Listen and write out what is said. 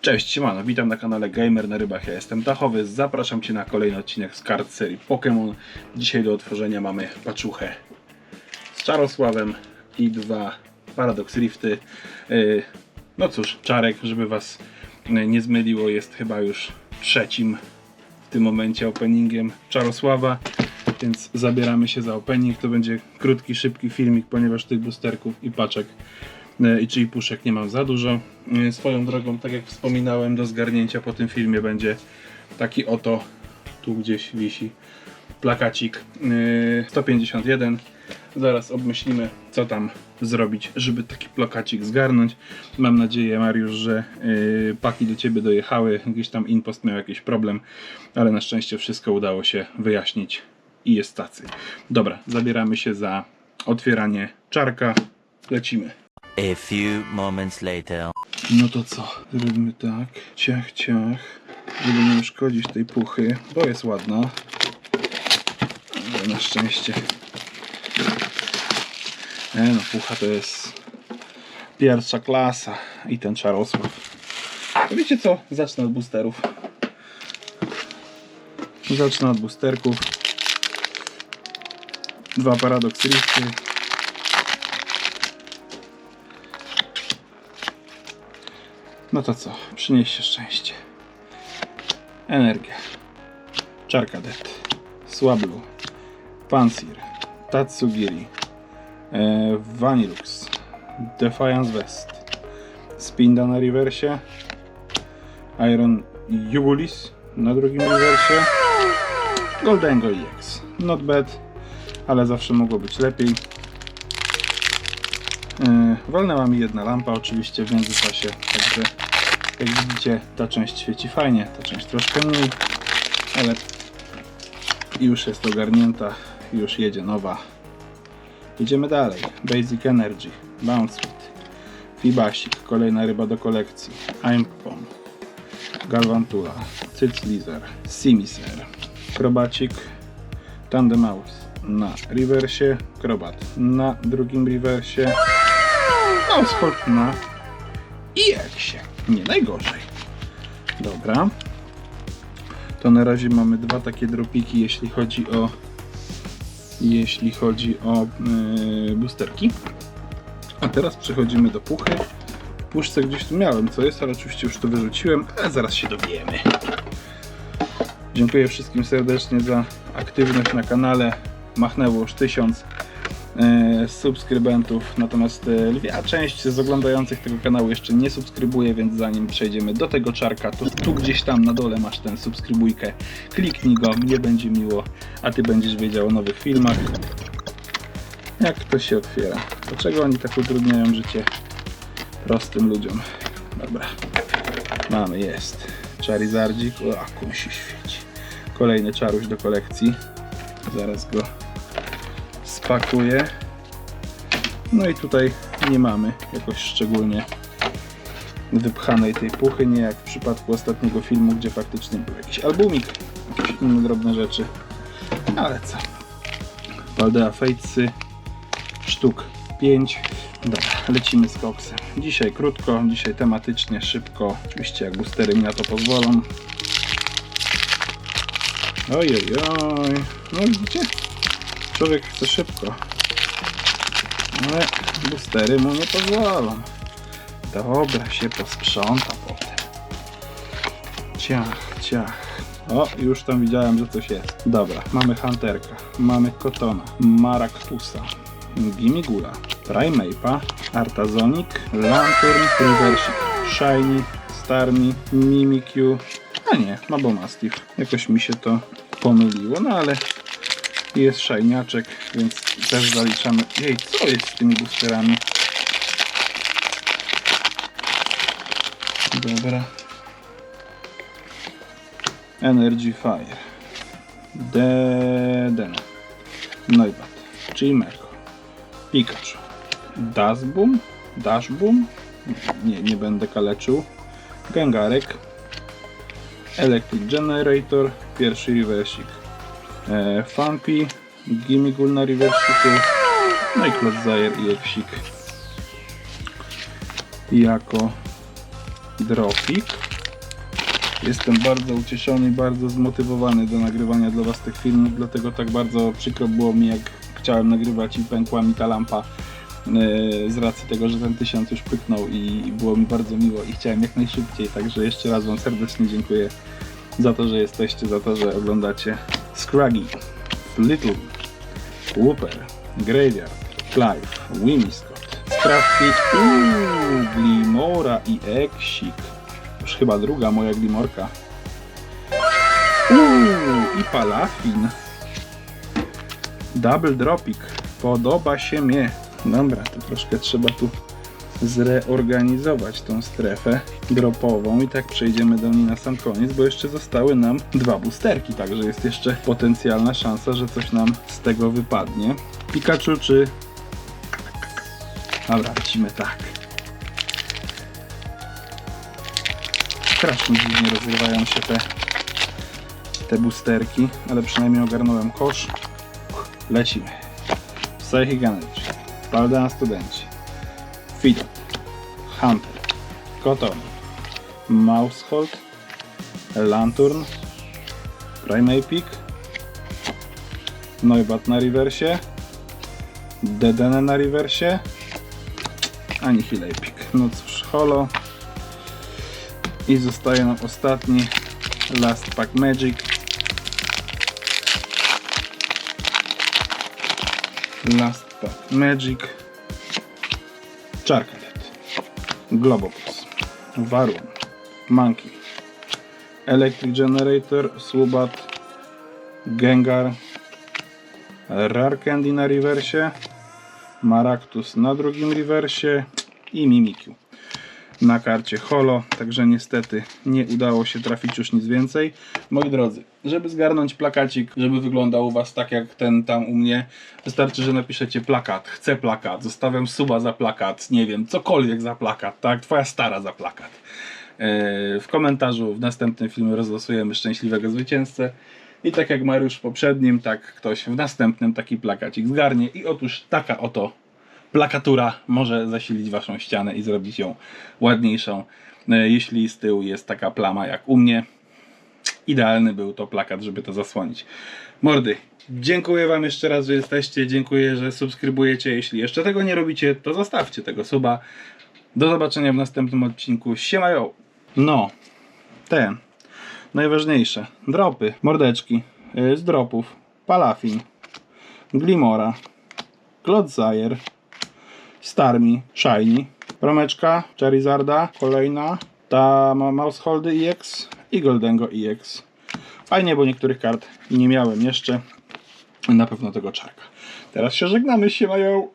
Cześć, siemano, witam na kanale Gamer na Rybach, ja jestem Tachowy, zapraszam Cię na kolejny odcinek z kart serii Pokémon. Dzisiaj do otworzenia mamy paczuchę z Czarosławem i dwa Paradox Rifty. Yy, No cóż, Czarek, żeby Was nie zmyliło, jest chyba już trzecim w tym momencie openingiem Czarosława, więc zabieramy się za opening. To będzie krótki, szybki filmik, ponieważ tych boosterków i paczek i czyli puszek nie mam za dużo. E, Swoją drogą, tak jak wspominałem, do zgarnięcia po tym filmie będzie taki oto, tu gdzieś wisi plakacik e, 151. Zaraz obmyślimy, co tam zrobić, żeby taki plakacik zgarnąć. Mam nadzieję, Mariusz, że e, paki do Ciebie dojechały. Gdzieś tam Inpost miał jakiś problem, ale na szczęście wszystko udało się wyjaśnić i jest tacy. Dobra, zabieramy się za otwieranie czarka. Lecimy. A few moments later. No to co? Zrobimy tak. Ciach, ciach. Żeby nie uszkodzić tej puchy, bo jest ładna. Ale na szczęście. E no, pucha to jest pierwsza klasa. I ten Czarosław. Wiecie co? Zacznę od boosterów. Zacznę od boosterków. Dwa Paradox Rifty. No to co? Przynieście szczęście. Energia. Charcadet. Swablu. Pansir. Tatsugiri. E, Vanilux. Defiance West. Spinda na rewersie. Iron Jugulis na drugim rewersie. Goldengo EX. Not bad, ale zawsze mogło być lepiej. Yy, Walnęła mi jedna lampa oczywiście w międzyczasie, także jak widzicie ta część świeci fajnie, ta część troszkę mniej, ale już jest ogarnięta, już jedzie nowa. Idziemy dalej. Basic Energy, Bounce Speed, Fibasik, kolejna ryba do kolekcji, Aimpom, Galvantula, Cyclizer, Simiser, Krobacik, Tandemaus na rewersie, Krobat na drugim rewersie, Oxford na IX-ie. Nie najgorzej. Dobra. To na razie mamy dwa takie dropiki, jeśli chodzi o jeśli chodzi o yy, boosterki. A teraz przechodzimy do puchy. W puszce gdzieś tu miałem co jest, ale oczywiście już to wyrzuciłem, ale zaraz się dowiemy. Dziękuję wszystkim serdecznie za aktywność na kanale. Machnęło już tysiąc subskrybentów, natomiast e, lwia część z oglądających tego kanału jeszcze nie subskrybuje, więc zanim przejdziemy do tego czarka, to tu gdzieś tam na dole masz ten subskrybujkę, kliknij go, mnie będzie miło, a ty będziesz wiedział o nowych filmach. Jak to się otwiera? Dlaczego oni tak utrudniają życie prostym ludziom? Dobra, mamy, jest. Charizardzik, o, jak on się świeci. Kolejny czaruś do kolekcji. Zaraz go spakuję. No i tutaj nie mamy jakoś szczególnie wypchanej tej puchy, nie jak w przypadku ostatniego filmu, gdzie faktycznie był jakiś albumik, jakieś inne drobne rzeczy. Ale co? Paldea Fatesy, sztuk 5. Dobra, lecimy z koksem. Dzisiaj krótko, dzisiaj tematycznie, szybko. Oczywiście jak boostery mi na to pozwolą. Oj, oj, oj. No widzicie? Człowiek chce szybko. Ale boostery mu nie pozwolą. Dobra, się posprząta potem. Ciach, ciach. O, już tam widziałem, że coś jest. Dobra, mamy Hunterka, mamy Kotona, Maraktusa, Gimigula, Primeape'a, Artazonic, Lantern, Reversik, Shiny, Starmie, Mimikyu, a nie, Mabomastiff. Jakoś mi się to pomyliło, no ale jest szajniaczek, więc też zaliczamy. Jej, co jest z tymi boosterami? Dobra. Energy Fire. Deden. Noibat. Chimecho. Pikachu. Dazboom. Dashboom. Nie, nie będę kaleczył. Gangarek. Electric Generator. Pierwszy reversik. E, Fampi. Gimigul na reversiku. No i Klotzajer i Eksik. Jako dropik. Jestem bardzo ucieszony i bardzo zmotywowany do nagrywania dla Was tych filmów, dlatego tak bardzo przykro było mi, jak chciałem nagrywać i pękła mi ta lampa yy, z racji tego, że ten tysiąc już pyknął i było mi bardzo miło i chciałem jak najszybciej, także jeszcze raz Wam serdecznie dziękuję za to, że jesteście, za to, że oglądacie Scraggy, Little, Whooper, Graveyard, Clive, Winnie Scott, Sprawki, uuu, Glimora i Eksik. Już chyba druga moja Glimorka. Uuu, i Palafin. Double Dropik. Podoba się mnie. Dobra, to troszkę trzeba tu zreorganizować tą strefę dropową i tak przejdziemy do niej na sam koniec, bo jeszcze zostały nam dwa boosterki, także jest jeszcze potencjalna szansa, że coś nam z tego wypadnie. Pikachu czy... Dobra, lecimy tak. Strasznie dziwnie rozrywają się te, te boosterki, ale przynajmniej ogarnąłem kosz. Lecimy. Psychic Energy, Paldean Studenci, Fidot, Hunter, Koton, Mousehold, Lanturn, Primeapic, Noibat na rewersie, Dedenne na rewersie, Anihilapic. No cóż, holo. I zostaje nam ostatni Last Pack Magic. Last Pack Magic. Charcadet. Globopus. Varun. Monkey. Electric Generator. Subat. Gengar. Rare Candy na rewersie. Maractus na drugim rewersie. I Mimikyu na karcie holo, także niestety nie udało się trafić już nic więcej. Moi drodzy, żeby zgarnąć plakacik, żeby wyglądał u Was tak jak ten tam u mnie, wystarczy, że napiszecie plakat, chcę plakat, zostawiam suba za plakat, nie wiem, cokolwiek za plakat, tak, Twoja stara za plakat. Yy, W komentarzu w następnym filmie rozlosujemy szczęśliwego zwycięzcę. I tak jak Mariusz w poprzednim, tak ktoś w następnym taki plakacik zgarnie. I otóż taka oto plakatura może zasilić waszą ścianę i zrobić ją ładniejszą. E, Jeśli z tyłu jest taka plama jak u mnie, idealny był to plakat, żeby to zasłonić. Mordy, dziękuję wam jeszcze raz, że jesteście. Dziękuję, że subskrybujecie. Jeśli jeszcze tego nie robicie, to zostawcie tego suba. Do zobaczenia w następnym odcinku. Siemajo! No, te najważniejsze. Dropy, mordeczki y, z dropów. Palafin, Glimora, Clodsire, Starmi, Shiny, Romeczka, Charizarda, kolejna, ta Mouseholdy EX i Goldengo EX. Fajnie, bo niektórych kart nie miałem jeszcze. Na pewno tego czarka. Teraz się żegnamy, się mają.